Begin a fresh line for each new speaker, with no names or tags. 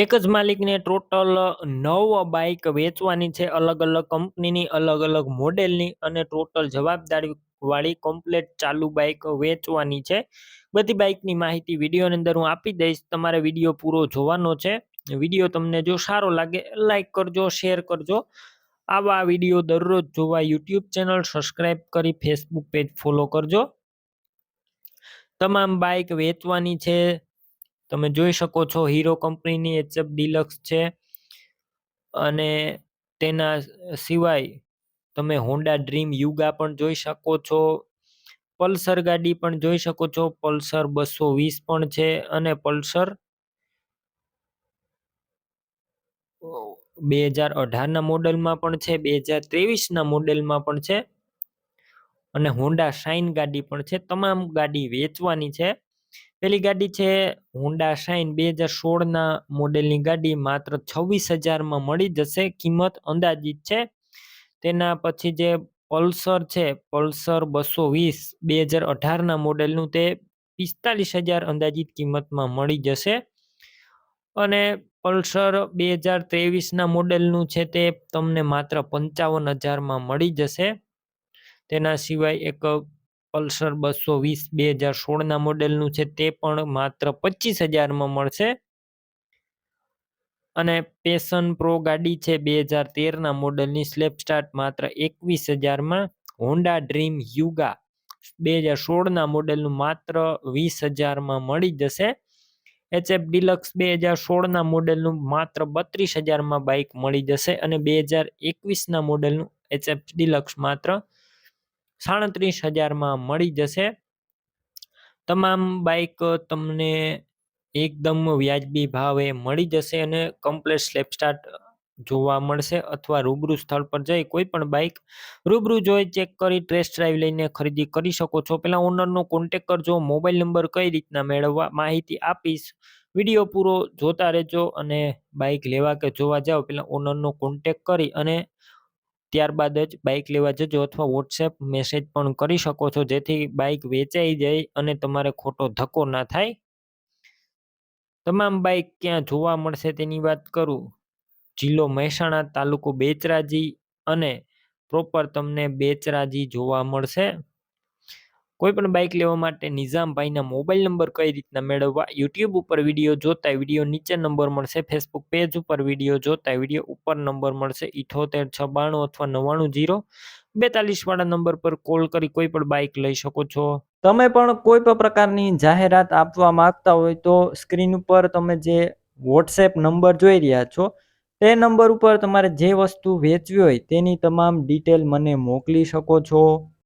એક જ માલિકને ટોટલ નવ બાઇક વેચવાની છે અલગ અલગ કંપનીની, અલગ અલગ મોડેલની અને ટોટલ જવાબદારી વાળી કમ્પ્લેટ ચાલુ બાઈક વેચવાની છે. બધી બાઇકની માહિતી વિડીયોની અંદર હું આપી દઈશ. તમારે વીડિયો પૂરો જોવાનો છે. વીડિયો તમને જો સારો લાગે લાઇક કરજો, શેર કરજો. આવા વીડિયો દરરોજ જોવા યુટ્યુબ ચેનલ, સબસ્ક્રાઇબ કરી ફેસબુક પેજ ફોલો કરજો. તમામ બાઇક વેચવાની છે. તમે જોઈ શકો છો હીરો કંપનીની એચએફ ડિલક્સ છે અને તેના સિવાય તમે હોન્ડા ડ્રીમ યુગા પણ જોઈ શકો છો, પલ્સર ગાડી પણ જોઈ શકો છો, પલ્સર બસો વીસ પણ છે અને પલ્સર બે હજાર અઢારના મોડલમાં પણ છે, બે હજાર ત્રેવીસના મોડેલમાં પણ છે અને હોન્ડા શાઇન ગાડી પણ છે, તમામ ગાડી વેચવાની છે. પેલી ગાડી છે હોન્ડા શાઇન બે હજાર સોળના મોડેલની ગાડી, માત્ર છવ્વીસ હજારમાં મળી જશે. કિંમત અંદાજિત છે. તેના પછી જે પલ્સર છે પલ્સર બસો વીસ, બે હજાર અઢારના મોડેલનું તે પિસ્તાલીસ હજાર અંદાજિત કિંમતમાં મળી જશે. અને પલ્સર બે હજાર ત્રેવીસના મોડેલનું છે તે તમને માત્ર પંચાવન હજારમાં મળી જશે. તેના સિવાય એક પલ્સર બસો વીસ બે હજાર સોળના મોડેલનું છે તે પણ માત્ર પચીસ હજારમાં મળશે. અને પેશન પ્રો ગાડી છે બે હજાર તેરના મોડેલની સ્લેપ સ્ટાર્ટ માત્ર એકવીસ હજારમાં. હોન્ડા ડ્રીમ યુગા બે હજાર સોળના મોડેલનું માત્ર વીસ હજારમાં મળી જશે. એચએફ ડિલક્સ બે હજાર સોળના મોડેલનું માત્ર બત્રીસ હજારમાં બાઇક મળી જશે અને બે હજાર એકવીસના મોડેલનું એચએફ ડિલક્સ માત્ર સાડત્રીસ હજારમાં મળી જશે. તમામ બાઈક તમને એકદમ વ્યાજબી ભાવે મળી જશે અને કમ્પ્લેટ સ્લેપ સ્ટાર્ટ જોવા મળશે અથવા રૂબરૂ સ્થળ પર જઈ કોઈ પણ બાઇક રૂબરૂ જોઈ ચેક કરી ટેસ્ટ ડ્રાઈવ લઈને ખરીદી કરી શકો છો. પેલા ઓનરનો કોન્ટેક કરજો મોબાઈલ નંબર કઈ રીતના મેળવવા, માહિતી આપીશ. વીડિયો પૂરો જોતા રહેજો અને બાઇક લેવા કે જોવા જાઓ પેલા ઓનરનો કોન્ટેક કરી અને ત્યારબાદ જ બાઇક લેવા જજો અથવા વોટ્સએપ મેસેજ પણ કરી શકો છો. જેથી બાઇક વેચાઈ જાય અને તમારે ખોટો ધક્કો ના થાય. તમામ બાઇક ક્યાં જોવા મળશે તેની વાત કરું. જિલ્લો મહેસાણા તાલુકો બેચરાજી અને પ્રોપર તમને બેચરાજી જોવા મળશે. કોઈ પણ બાઇક લેવા માટે નિઝામભાઈના મોબાઈલ નંબર કઈ રીતના મેળવવા? યુટ્યુબ ઉપર વીડિયો જોતા વીડિયો નીચે નંબર મળશે. ફેસબુક પેજ ઉપર વીડિયો જોતા વીડિયો ઉપર નંબર મળશે. ઇઠોતેર, છબાણું અથવા નવ્વાણું જીરો બેતાલીસવાળા નંબર પર કોલ કરી કોઈ પણ બાઇક લઈ શકો છો.
તમે પણ કોઈ પણ પ્રકારની જાહેરાત આપવા માંગતા હોય તો સ્ક્રીન ઉપર તમે જે વોટ્સએપ નંબર જોઈ રહ્યા છો, તે નંબર ઉપર તમારે જે વસ્તુ વેચવી હોય તેની તમામ ડિટેલ મને મોકલી શકો છો.